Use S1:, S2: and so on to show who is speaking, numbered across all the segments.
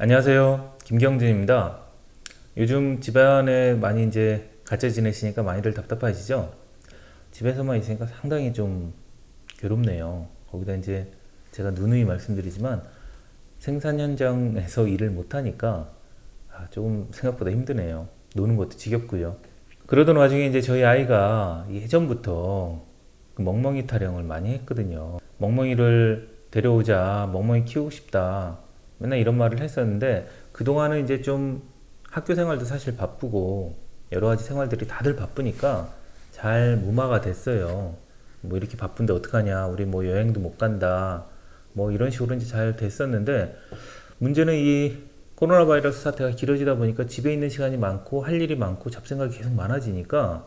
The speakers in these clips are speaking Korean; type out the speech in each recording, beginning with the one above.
S1: 안녕하세요. 김경진입니다. 요즘 집안에 많이 이제 갇혀 지내시니까 많이들 답답하시죠? 집에서만 있으니까 상당히 좀 괴롭네요. 거기다 이제 제가 누누이 말씀드리지만 생산 현장에서 일을 못하니까 아, 조금 생각보다 힘드네요. 노는 것도 지겹고요. 그러던 와중에 이제 저희 아이가 예전부터 그 멍멍이 타령을 많이 했거든요. 멍멍이를 데려오자, 멍멍이 키우고 싶다. 맨날 이런 말을 했었는데 그동안은 이제 좀 학교 생활도 사실 바쁘고 여러 가지 생활들이 다들 바쁘니까 잘 무마가 됐어요. 뭐 이렇게 바쁜데 어떡하냐. 우리 뭐 여행도 못 간다. 뭐 이런 식으로 이제 잘 됐었는데 문제는 이 코로나 바이러스 사태가 길어지다 보니까 집에 있는 시간이 많고 할 일이 많고 잡생각이 계속 많아지니까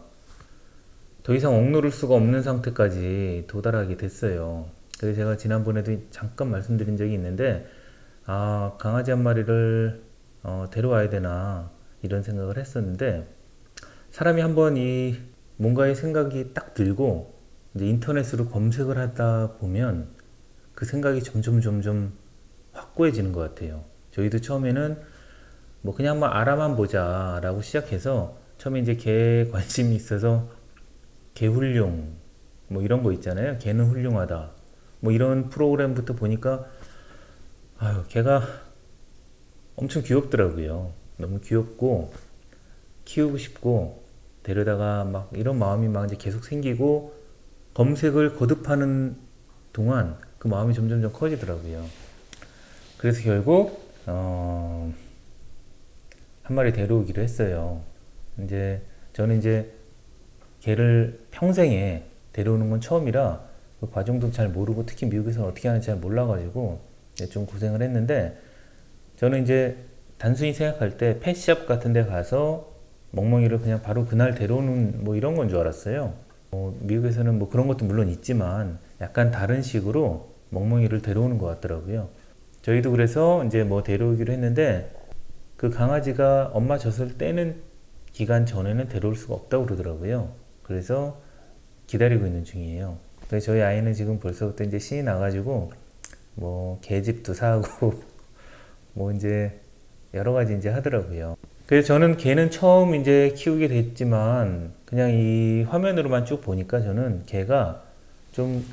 S1: 더 이상 억누를 수가 없는 상태까지 도달하게 됐어요. 그래서 제가 지난번에도 잠깐 말씀드린 적이 있는데 아, 강아지 한 마리를 어, 데려와야 되나 이런 생각을 했었는데 사람이 한번 이 뭔가의 생각이 딱 들고 이제 인터넷으로 검색을 하다 보면 그 생각이 점점 점점 확고해지는 것 같아요. 저희도 처음에는 뭐 그냥 뭐 알아만 보자라고 시작해서 처음에 이제 개에 관심이 있어서 개 훌륭 뭐 이런 거 있잖아요. 개는 훌륭하다. 뭐 이런 프로그램부터 보니까 아유, 걔가 엄청 귀엽더라고요. 너무 귀엽고 키우고 싶고 데려다가 막 이런 마음이 막 이제 계속 생기고 검색을 거듭하는 동안 그 마음이 점점점 커지더라고요. 그래서 결국 어, 한 마리 데려오기로 했어요. 이제 저는 이제 걔를 평생에 데려오는 건 처음이라 그 과정도 잘 모르고 특히 미국에서는 어떻게 하는지 잘 몰라가지고 네, 좀 고생을 했는데 저는 이제 단순히 생각할 때 펫샵 같은 데 가서 멍멍이를 그냥 바로 그날 데려오는 뭐 이런 건 줄 알았어요. 어, 미국에서는 뭐 그런 것도 물론 있지만 약간 다른 식으로 멍멍이를 데려오는 것 같더라고요. 저희도 그래서 이제 뭐 데려오기로 했는데 그 강아지가 엄마 젖을 떼는 기간 전에는 데려올 수가 없다고 그러더라고요. 그래서 기다리고 있는 중이에요. 저희 아이는 지금 벌써부터 이제 신이 나가지고 뭐 개집도 사고 뭐 이제 여러 가지 이제 하더라고요. 그래서 저는 개는 처음 이제 키우게 됐지만 그냥 이 화면으로만 쭉 보니까 저는 개가 좀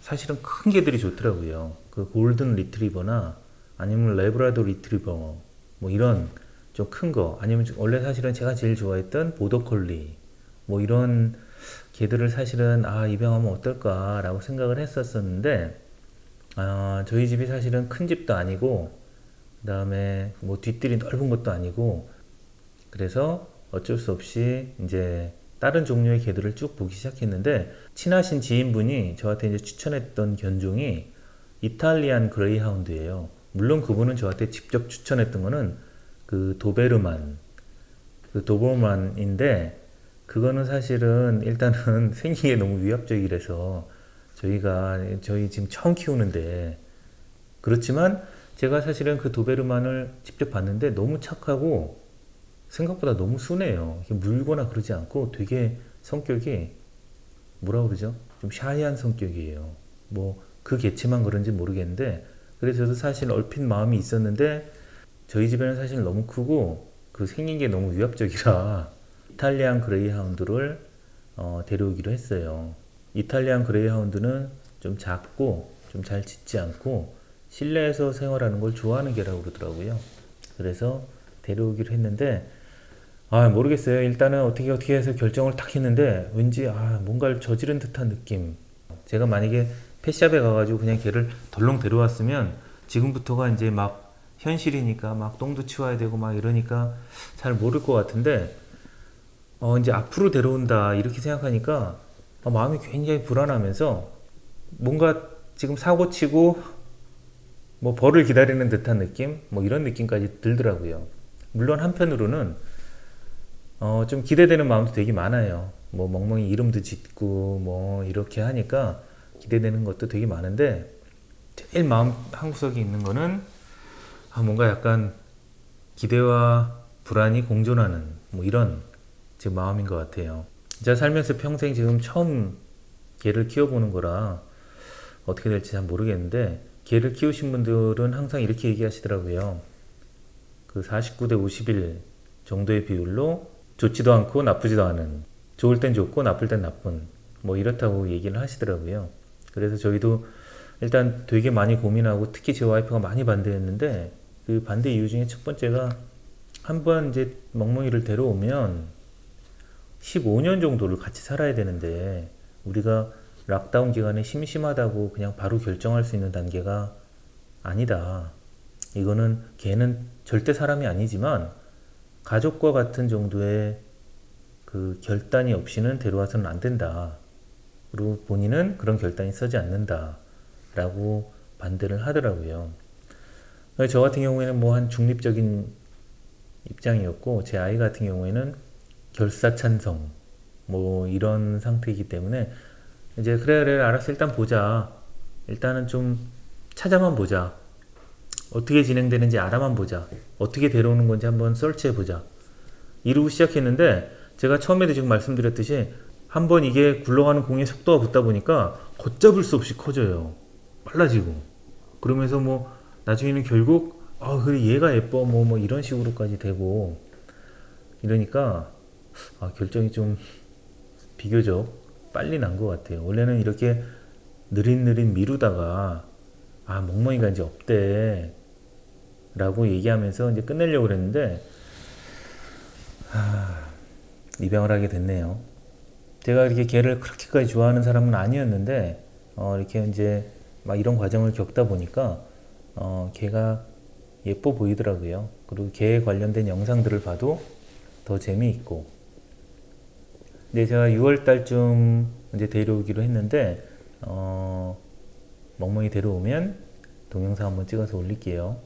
S1: 사실은 큰 개들이 좋더라고요. 그 골든 리트리버나 아니면 레브라도 리트리버 뭐 이런 좀 큰 거 아니면 원래 사실은 제가 제일 좋아했던 보더콜리 뭐 이런 개들을 사실은 아 입양하면 어떨까라고 생각을 했었었는데 아, 저희 집이 사실은 큰 집도 아니고, 그 다음에 뭐 뒷뜰이 넓은 것도 아니고, 그래서 어쩔 수 없이 이제 다른 종류의 개들을 쭉 보기 시작했는데, 친하신 지인분이 저한테 이제 추천했던 견종이 이탈리안 그레이하운드예요. 물론 그분은 저한테 직접 추천했던 거는 그 도베르만, 그 도버만인데, 그거는 사실은 일단은 생긴 게 너무 위압적이라서 저희가 저희 지금 처음 키우는데 그렇지만 제가 사실은 그 도베르만을 직접 봤는데 너무 착하고 생각보다 너무 순해요. 물거나 그러지 않고 되게 성격이 뭐라 그러죠? 좀 샤이한 성격이에요. 뭐 그 개체만 그런지 모르겠는데 그래서 저도 사실 얼핏 마음이 있었는데 저희 집에는 사실 너무 크고 그 생긴 게 너무 위압적이라 이탈리안 그레이하운드를 어, 데려오기로 했어요. 이탈리안 그레이하운드는 좀 작고 좀 잘 짖지 않고 실내에서 생활하는 걸 좋아하는 개라고 그러더라고요. 그래서 데려오기로 했는데 아 모르겠어요. 일단은 어떻게 어떻게 해서 결정을 딱 했는데 왠지 아 뭔가를 저지른 듯한 느낌. 제가 만약에 펫샵에 가가지고 그냥 개를 덜렁 데려왔으면 지금부터가 이제 막 현실이니까 막 똥도 치워야 되고 막 이러니까 잘 모를 것 같은데 어 이제 앞으로 데려온다 이렇게 생각하니까 어, 마음이 굉장히 불안하면서 뭔가 지금 사고 치고 뭐 벌을 기다리는 듯한 느낌 뭐 이런 느낌까지 들더라고요. 물론 한편으로는 어, 좀 기대되는 마음도 되게 많아요. 뭐 멍멍이 이름도 짓고 뭐 이렇게 하니까 기대되는 것도 되게 많은데 제일 마음 한구석에 있는 거는 아, 뭔가 약간 기대와 불안이 공존하는 뭐 이런 제 마음인 것 같아요. 제가 살면서 평생 지금 처음 개를 키워보는 거라 어떻게 될지 잘 모르겠는데 개를 키우신 분들은 항상 이렇게 얘기하시더라고요. 그 49대 51 정도의 비율로 좋지도 않고 나쁘지도 않은 좋을 땐 좋고 나쁠 땐 나쁜 뭐 이렇다고 얘기를 하시더라고요. 그래서 저희도 일단 되게 많이 고민하고 특히 제 와이프가 많이 반대했는데 그 반대 이유 중에 첫 번째가 한번 이제 멍멍이를 데려오면 15년 정도를 같이 살아야 되는데 우리가 락다운 기간에 심심하다고 그냥 바로 결정할 수 있는 단계가 아니다. 이거는 걔는 절대 사람이 아니지만 가족과 같은 정도의 그 결단이 없이는 데려와서는 안 된다. 그리고 본인은 그런 결단이 서지 않는다. 라고 반대를 하더라고요. 저 같은 경우에는 뭐 한 중립적인 입장이었고, 제 아이 같은 경우에는 결사 찬성, 뭐 이런 상태이기 때문에, 이제 그래, 그래, 알았어. 일단 보자. 일단은 좀 찾아만 보자. 어떻게 진행되는지 알아만 보자. 어떻게 데려오는 건지 한번 설치해 보자. 이러고 시작했는데 제가 처음에도 지금 말씀드렸듯이 한번 이게 굴러가는 공의 속도가 붙다 보니까 걷잡을 수 없이 커져요. 빨라지고. 그러면서 뭐 나중에는 결국 아 그래 얘가 예뻐 뭐뭐 이런 식으로까지 되고 이러니까 아 결정이 좀 비교적 빨리 난 것 같아요. 원래는 이렇게 느릿느릿 미루다가 아 멍멍이가 이제 없대 라고 얘기하면서 이제 끝내려고 그랬는데 아, 입양을 하게 됐네요. 제가 이렇게 개를 그렇게까지 좋아하는 사람은 아니었는데 어, 이렇게 이제 막 이런 과정을 겪다 보니까 어, 개가 예뻐 보이더라고요. 그리고 개에 관련된 영상들을 봐도 더 재미있고. 근데 제가 6월 달쯤 이제 데려오기로 했는데 어, 멍멍이 데려오면 동영상 한번 찍어서 올릴게요.